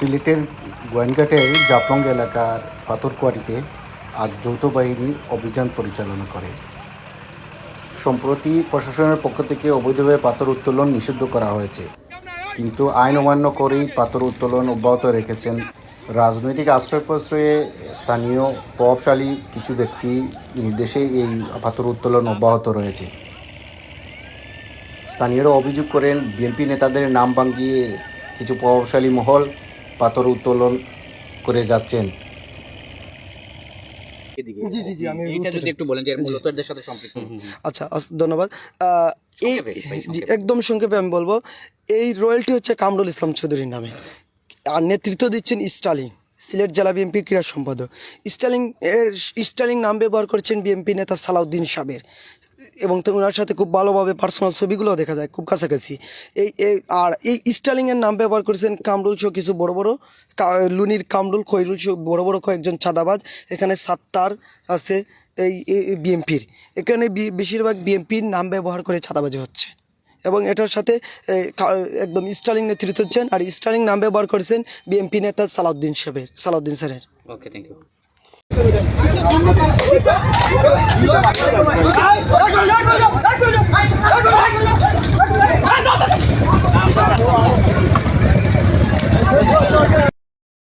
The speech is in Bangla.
সিলেটের গোয়েনঘাটের জাফলং এলাকার পাথরকুয়ারিতে আজ যৌথ বাহিনী অভিযান পরিচালনা করে। সম্প্রতি প্রশাসনের পক্ষ থেকে অবৈধভাবে পাথর উত্তোলন নিষিদ্ধ করা হয়েছে। কিন্তু আইন অমান্য করেই পাথর উত্তোলন অব্যাহত রেখেছেন রাজনৈতিক আশ্রয় প্রশ্রয়ে স্থানীয় প্রভাবশালী কিছু ব্যক্তি নির্দেশে এই পাথর উত্তোলন অব্যাহত রয়েছে। স্থানীয়রা অভিযোগ করেন, বিএনপি নেতাদের নাম ভাঙিয়ে কিছু প্রভাবশালী মহল পাথর উত্তোলন করে যাচ্ছেন। জি, জি, জি, আমি এইটা যদি একটু বলেন যে মূলত এদের সাথে সম্পৃক্ত। আচ্ছা ধন্যবাদ। আহ, এই জি একদম সংক্ষেপে আমি বলব এই রয়্যালটি হচ্ছে কামরুল ইসলাম চৌধুরীর নামে। আর নেতৃত্ব দিচ্ছেন স্টালিং সিলেট জেলা বিএনপির ক্রীড়া সম্পাদক। স্টালিং এর স্টালিং নাম ব্যবহার করছেন বিএনপি নেতা সালাউদ্দিন সাবের। এবং ওনার সাথে খুব ভালোভাবে পার্সোনাল ছবিগুলো দেখা যায়, খুব কাছাকাছি। এই আর এই স্টালিংয়ের নাম ব্যবহার করেছেন কামরুল সহ কিছু বড় বড় লুনির কামরুল, খৈরুল সহ বড় বড় কয়েকজন চাঁদাবাজ। এখানে সাত্তার আছে এই বিএমপির এখানে বেশিরভাগ বিএমপির নাম ব্যবহার করে চাঁদাবাজি হচ্ছে। এবং এটার সাথে কা- একদম স্টালিং নেতৃত্ব হচ্ছেন আর স্টালিং নাম ব্যবহার করেছেন বিএমপি নেতা সালাউদ্দিন সাহেবের সালাউদ্দিন স্যারের। Okay thank you